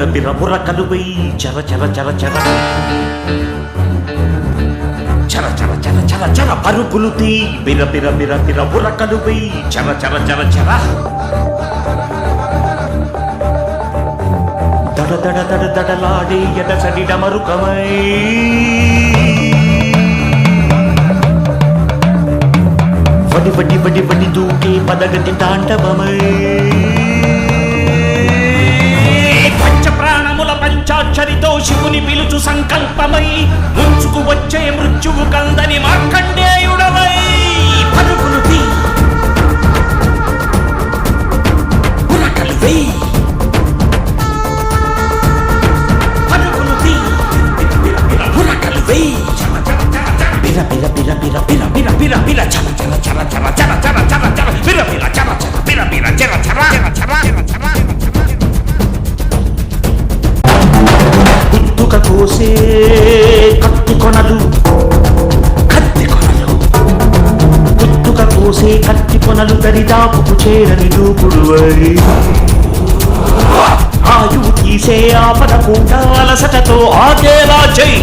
బిర బిర బుర్రకలు వెయ్యి చర చర చర చర. చర చర చర చర చర. పరుగులు తీ. బిర బిర బిర బిర బుర్రకలు వెయ్యి చర చర చర చర. దడ దడ దడ దడలాడే ఎడసడి డమరుకమై వడి వడి వడి వడి దూకే పదగతి తాండవమై. పంచాక్షరితో శివుని పిలుచు సంకల్పమై ముంచుకు వచ్చే మృత్యువు కందని మార్కండేయుడవై. పరుగులు తీ. ఉరకలు వేయి పరుగులు తీ. బిర బిర ఉరకలు వేయి చల చల చల చల బిర బిర బిర బిర బిర బిర చర చర చర చర చర చర చర చర చల చల బిర బిర చర చర బిర బిర చర గుత్తుక కత్తి కొనలు కత్తి కొనలు గుత్తుక కోసే కత్తి కొనలు దరిదాపుకు చేరని దూకుడు ఆయువు తీసే ఆపద కూడా అలసటతో ఆగేలా చెయ్యి